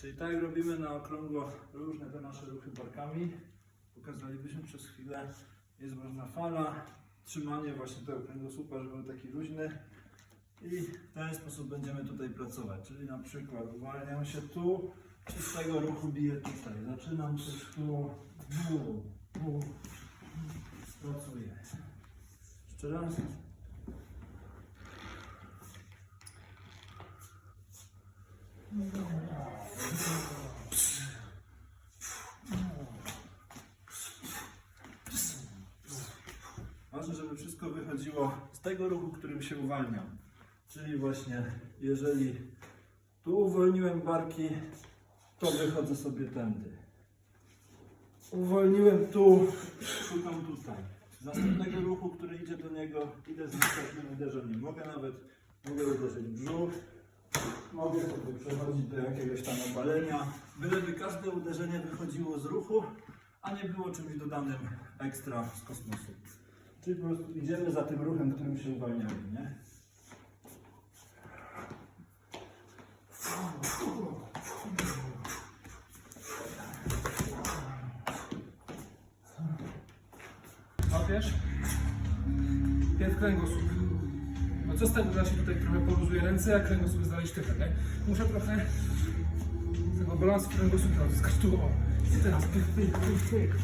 Czyli tak robimy na okrągło różne te nasze ruchy barkami. Pokazalibyśmy przez chwilę. Jest ważna fala, trzymanie właśnie tego kręgosłupa, żeby był taki luźny. I w ten sposób będziemy tutaj pracować. Czyli na przykład uwalniam się tu i z tego ruchu biję tutaj. Zaczynam coś tu, tu, tu. Pracuję. Jeszcze raz. Ważne, żeby wszystko wychodziło z tego ruchu, którym się uwalniam. Czyli właśnie, jeżeli tu uwolniłem barki, to wychodzę sobie tędy. Uwolniłem tu, szukam tutaj. Z następnego ruchu, który idzie do niego, idę z następnym uderzeniem. Mogę nawet, mogę uderzyć brzuch, mogę sobie przechodzić do jakiegoś tam obalenia, byleby każde uderzenie wychodziło z ruchu, a nie było czymś dodanym ekstra z kosmosu. Czyli po prostu idziemy za tym ruchem, którym się uwalniamy, nie? Łapiesz? Pierw kręgosłup. No co z tego, ja się tutaj trochę poluzuję ręce, a kręgosłup sztywny, tak? Muszę trochę tego balansu kręgosłupa o. I teraz pyk, pyk.